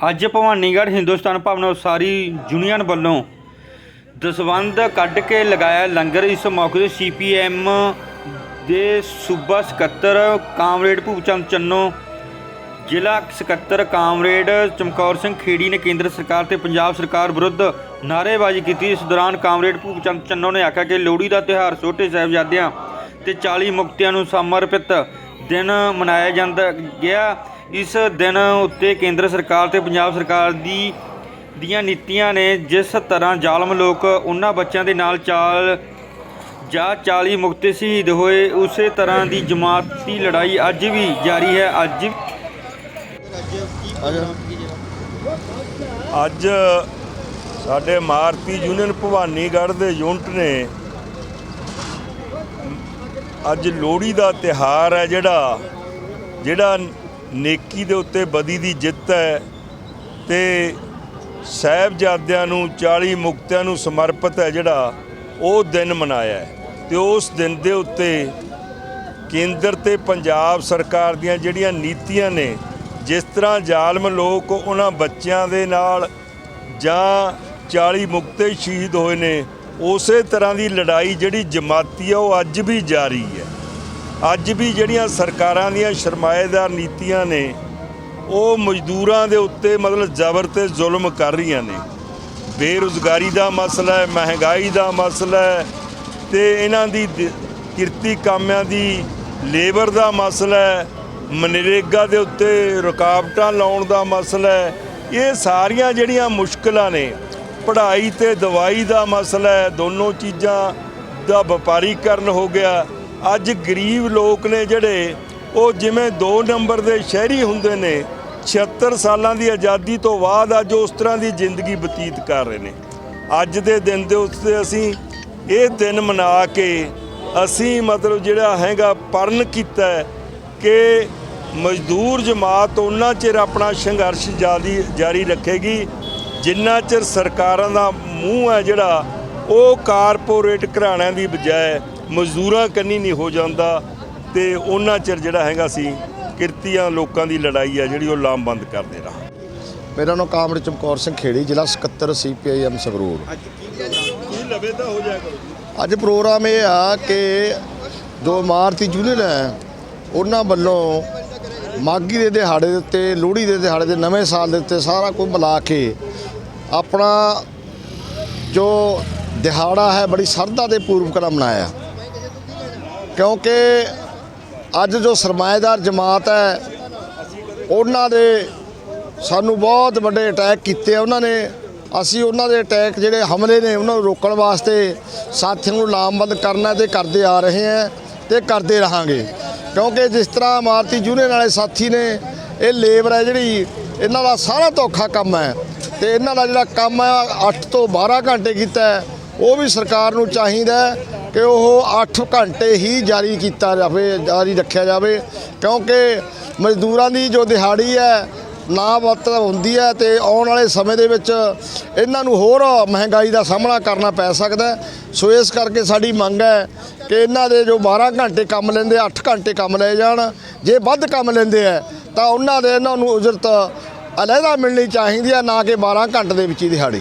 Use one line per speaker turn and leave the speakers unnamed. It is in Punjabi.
ਅੱਜ ਭਵਾਨੀਗੜ੍ਹ ਹਿੰਦੁਸਤਾਨ ਭਵਨ ਉਸਾਰੀ ਯੂਨੀਅਨ ਵੱਲੋਂ ਦਸਵੰਧ ਕੱਢ ਕੇ ਲਗਾਇਆ ਲੰਗਰ। ਇਸ ਮੌਕੇ ਤੇ ਸੀਪੀਐਮ ਦੇ ਸੂਬਾ ਸਕੱਤਰ ਕਾਮਰੇਡ ਭੂਪਚੰਦ ਚੰਨੋ, ਜ਼ਿਲ੍ਹਾ ਸਕੱਤਰ ਕਾਮਰੇਡ ਚਮਕੌਰ ਸਿੰਘ ਖੇੜੀ ਨੇ ਕੇਂਦਰ ਸਰਕਾਰ ਤੇ ਪੰਜਾਬ ਸਰਕਾਰ ਵਿਰੁੱਧ ਨਾਅਰੇਬਾਜ਼ੀ ਕੀਤੀ। ਇਸ ਦੌਰਾਨ ਕਾਮਰੇਡ ਭੂਪਚੰਦ ਚੰਨੋ ਨੇ ਆਖਿਆ ਕਿ ਲੋਹੜੀ ਦਾ ਤਿਉਹਾਰ ਛੋਟੇ ਸਾਹਿਬਜ਼ਾਦਿਆਂ ਤੇ 40 ਮੁਕਤਿਆਂ ਨੂੰ ਸਮਰਪਿਤ ਦਿਨ ਮਨਾਇਆ ਜਾਂਦਾ ਗਿਆ। ਇਸ ਦਿਨ ਉੱਤੇ ਕੇਂਦਰ ਸਰਕਾਰ ਤੇ ਪੰਜਾਬ ਸਰਕਾਰ ਦੀ, ਦੀਆਂ ਨੀਤੀਆਂ ਨੇ ਜਿਸ ਤਰ੍ਹਾਂ ਜ਼ਾਲਮ ਲੋਕ ਉਹਨਾਂ ਬੱਚਿਆਂ ਦੇ ਨਾਲ ਚਾਲ, ਜਾਂ 40 ਮੁਕਤੇ ਸ਼ਹੀਦ ਹੋਏ, ਉਸੇ ਤਰ੍ਹਾਂ ਦੀ ਜਮਾਤੀ ਲੜਾਈ ਅੱਜ ਵੀ ਜਾਰੀ ਹੈ। ਅੱਜ
ਅੱਜ ਸਾਡੇ ਮਾਰਤੀ ਯੂਨੀਅਨ ਭਵਾਨੀਗੜ੍ਹ ਦੇ ਯੂਨਿਟ ਨੇ ਅੱਜ ਲੋਹੜੀ ਦਾ ਤਿਹਾਰ ਹੈ ਜਿਹੜਾ ਜਿਹੜਾ ਨੇਕੀ ਦੇ ਉੱਤੇ ਬਦੀ ਦੀ ਜਿੱਤ ਹੈ ਤੇ ਸਾਹਿਬਜ਼ਾਦਿਆਂ ਨੂੰ 40 ਮੁਕਤਿਆਂ ਨੂੰ ਸਮਰਪਿਤ ਹੈ ਜਿਹੜਾ ਉਹ ਦਿਨ ਮਨਾਇਆ ਹੈ। ਤੇ ਉਸ ਦਿਨ ਦੇ ਉੱਤੇ ਕੇਂਦਰ ਤੇ ਪੰਜਾਬ ਸਰਕਾਰ ਦੀਆਂ ਜਿਹੜੀਆਂ ਨੀਤੀਆਂ ਨੇ, ਜਿਸ ਤਰ੍ਹਾਂ ਜ਼ਾਲਮ ਲੋਕ ਉਹਨਾਂ ਬੱਚਿਆਂ ਦੇ ਨਾਲ ਜਾਂ 40 ਮੁਕਤੇ ਸ਼ਹੀਦ ਹੋਏ ਨੇ, ਉਸੇ ਤਰ੍ਹਾਂ ਦੀ ਲੜਾਈ ਜਿਹੜੀ ਜਮਾਤੀ ਆ ਉਹ ਅੱਜ ਵੀ ਜਾਰੀ ਹੈ। ਅੱਜ ਵੀ ਜਿਹੜੀਆਂ ਸਰਕਾਰਾਂ ਦੀਆਂ ਸਰਮਾਏਦਾਰ ਨੀਤੀਆਂ ਨੇ, ਉਹ ਮਜ਼ਦੂਰਾਂ ਦੇ ਉੱਤੇ ਮਤਲਬ ਜ਼ਬਰ ਤੇ ਜ਼ੁਲਮ ਕਰ ਰਹੀਆਂ ਨੇ। ਬੇਰੁਜ਼ਗਾਰੀ ਦਾ ਮਸਲਾ ਹੈ, ਮਹਿੰਗਾਈ ਦਾ ਮਸਲਾ ਹੈ ਤੇ ਇਹਨਾਂ ਦੀ, ਕਿਰਤੀ ਕਾਮਿਆਂ ਦੀ ਲੇਬਰ ਦਾ ਮਸਲਾ ਹੈ, ਮਨਰੇਗਾ ਦੇ ਉੱਤੇ ਰੁਕਾਵਟਾਂ ਲਾਉਣ ਦਾ ਮਸਲਾ ਹੈ। ਇਹ ਸਾਰੀਆਂ ਜਿਹੜੀਆਂ ਮੁਸ਼ਕਲਾਂ ਨੇ, ਪੜ੍ਹਾਈ ਤੇ ਦਵਾਈ ਦਾ ਮਸਲਾ ਹੈ, ਦੋਨੋਂ ਚੀਜ਼ਾਂ ਦਾ ਵਪਾਰੀਕਰਨ ਹੋ ਗਿਆ। ਅੱਜ ਗਰੀਬ ਲੋਕ ਨੇ ਜਿਹੜੇ, ਉਹ ਜਿਵੇਂ 2 ਨੰਬਰ ਦੇ ਸ਼ਹਿਰੀ ਹੁੰਦੇ ਨੇ 76 ਸਾਲਾਂ ਦੀ ਆਜ਼ਾਦੀ ਤੋਂ ਬਾਅਦ ਅੱਜ ਉਸ ਤਰ੍ਹਾਂ ਦੀ ਜ਼ਿੰਦਗੀ ਬਤੀਤ ਕਰ ਰਹੇ ਨੇ। ਅੱਜ ਦੇ ਦਿਨ ਦੇ ਉੱਤੇ ਅਸੀਂ ਇਹ ਦਿਨ ਮਨਾ ਕੇ ਅਸੀਂ ਮਤਲਬ ਜਿਹੜਾ ਹੈਗਾ ਪਰਨ ਕੀਤਾ ਕਿ ਮਜ਼ਦੂਰ ਜਮਾਤ ਉਹਨਾਂ ਚਿਰ ਆਪਣਾ ਸੰਘਰਸ਼ ਜਾਰੀ ਜਾਰੀ ਰੱਖੇਗੀ, ਜਿੰਨਾ ਚਿਰ ਸਰਕਾਰਾਂ ਦਾ ਮੂੰਹ ਹੈ ਜਿਹੜਾ ਉਹ ਕਾਰਪੋਰੇਟ ਘਰਾਣਿਆਂ ਦੀ ਬਜਾਏ ਮਜ਼ਦੂਰਾਂ ਕੰਨੀ ਨਹੀਂ ਹੋ ਜਾਂਦਾ ਤੇ ਉਹਨਾਂ ਚਿਰ ਜਿਹੜਾ ਹੈਗਾ ਸੀ ਕਿਰਤੀਆਂ ਲੋਕਾਂ ਦੀ ਲੜਾਈ ਹੈ ਜਿਹੜੀ ਉਹ ਲਾਮਬੰਦ ਕਰਦੇ ਰਹਾਂ।
ਮੇਰਾ ਨਾਮ ਕਾਮਰੇਡ ਚਮਕੌਰ ਸਿੰਘ ਖੇੜੀ ਜ਼ਿਲ੍ਹਾ ਸਕੱਤਰ ਸੀਪੀਆਈਐਮ ਸੰਗਰੂਰ।
ਕੀ ਲਵੇ ਤਾਂ ਹੋ ਕਰੋ
ਅੱਜ ਪ੍ਰੋਗਰਾਮ ਇਹ ਆ ਕਿ ਜੋ ਇਮਾਰਤੀ ਯੂਨੀਅਨ ਹੈ ਉਹਨਾਂ ਵੱਲੋਂ ਮਾਗੀ ਦੇ ਦਿਹਾੜੇ ਦੇ ਉੱਤੇ ਲੋਹੜੀ ਦੇ ਦਿਹਾੜੇ ਦੇ ਨਵੇਂ ਸਾਲ ਦੇ ਉੱਤੇ ਸਾਰਾ ਕੁਝ ਮਿਲਾ ਕੇ ਆਪਣਾ ਜੋ ਦਿਹਾੜਾ ਹੈ, ਬੜੀ ਸਰਦਾ ਦੇ ਪੂਰਵਕ ਨਾਲ ਮਨਾਇਆ ਕਿਉਂਕਿ ਅੱਜ ਜੋ ਸਰਮਾਏਦਾਰ ਜਮਾਤ ਹੈ, ਉਹਨਾਂ ਦੇ ਸਾਨੂੰ ਬਹੁਤ ਵੱਡੇ ਅਟੈਕ ਕੀਤੇ ਆ। ਉਹਨਾਂ ਨੇ, ਅਸੀਂ ਉਹਨਾਂ ਦੇ ਅਟੈਕ ਜਿਹੜੇ ਹਮਲੇ ਨੇ, ਉਹਨਾਂ ਨੂੰ ਰੋਕਣ ਵਾਸਤੇ ਸਾਥੀਆਂ ਨੂੰ ਲਾਮਬੰਦ ਕਰਨਾ ਤੇ ਕਰਦੇ ਆ ਰਹੇ ਹਾਂ ਤੇ ਕਰਦੇ ਰਹਾਂਗੇ। ਕਿਉਂਕਿ ਜਿਸ ਤਰ੍ਹਾਂ ਇਮਾਰਤੀ ਯੂਨੀਅਨ ਵਾਲੇ ਸਾਥੀ ਨੇ, ਇਹ ਲੇਬਰ ਹੈ ਜਿਹੜੀ, ਇਹਨਾਂ ਦਾ ਸਾਰਾ ਧੋਖਾ ਕੰਮ ਹੈ। ਤੇ ਇਹਨਾਂ ਦਾ ਜਿਹੜਾ ਕੰਮ ਹੈ 8 ਤੋਂ 12 ਘੰਟੇ ਕੀਤਾ ਹੈ। ਉਹ ਵੀ ਸਰਕਾਰ ਨੂੰ ਚਾਹੀਦਾ ਕਿ ਉਹ 8 ਘੰਟੇ ਹੀ ਜਾਰੀ ਕੀਤਾ ਜਾਵੇ, ਜਾਰੀ ਰੱਖਿਆ ਜਾਵੇ, ਕਿਉਂਕਿ ਮਜ਼ਦੂਰਾਂ ਦੀ ਜੋ ਦਿਹਾੜੀ ਹੈ ਨਾ ਵੱਤ ਹੁੰਦੀ ਹੈ ਤੇ ਆਉਣ ਵਾਲੇ ਸਮੇਂ ਦੇ ਵਿੱਚ ਇਹਨਾਂ ਨੂੰ ਹੋਰ ਮਹਿੰਗਾਈ ਦਾ ਸਾਹਮਣਾ ਕਰਨਾ ਪੈ ਸਕਦਾ ਸੋ ਇਸ ਕਰਕੇ ਸਾਡੀ ਮੰਗ ਹੈ ਕਿ ਇਹਨਾਂ ਦੇ ਜੋ 12 ਘੰਟੇ ਕੰਮ ਲੈਂਦੇ 8 ਘੰਟੇ ਕੰਮ ਲਏ ਜਾਣ, ਜੇ ਵੱਧ ਕੰਮ ਲੈਂਦੇ ਆ ਤਾਂ ਉਹਨਾਂ ਦੇ ਇਹਨਾਂ ਨੂੰ ਉਜਰਤ ਅਲਹਿਦਾ ਮਿਲਣੀ ਚਾਹੀਦੀ ਹੈ, ਨਾ ਕਿ 12 ਘੰਟੇ ਦੇ ਵਿੱਚ ਹੀ ਦਿਹਾੜੀ।